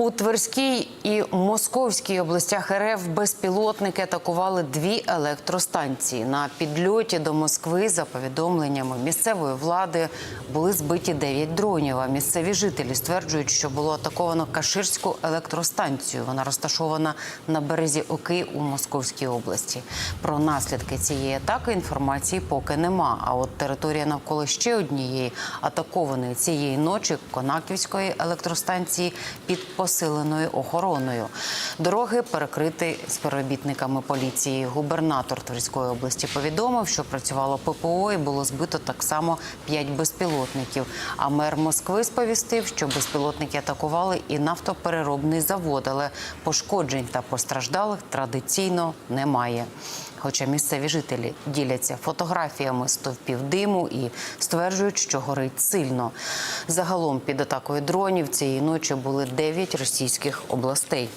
У Тверській і Московській областях РФ безпілотники атакували дві електростанції. На підльоті до Москви, за повідомленнями місцевої влади, були збиті дев'ять дронів. А місцеві жителі стверджують, що було атаковано Каширську електростанцію. Вона розташована на березі Оки у Московській області. Про наслідки цієї атаки інформації поки нема. А от територія навколо ще однієї атакованої цієї ночі Конаківської електростанції під посиленою охороною. Дороги перекриті співробітниками поліції. Губернатор Тверської області повідомив, що працювало ППО і було збито так само п'ять безпілотників. А мер Москви сповістив, що безпілотники атакували і нафтопереробний завод, але пошкоджень та постраждалих традиційно немає. Хоча місцеві жителі діляться фотографіями стовпів диму і стверджують, що горить сильно. Загалом під атакою дронів цієї ночі були 9 російських областей.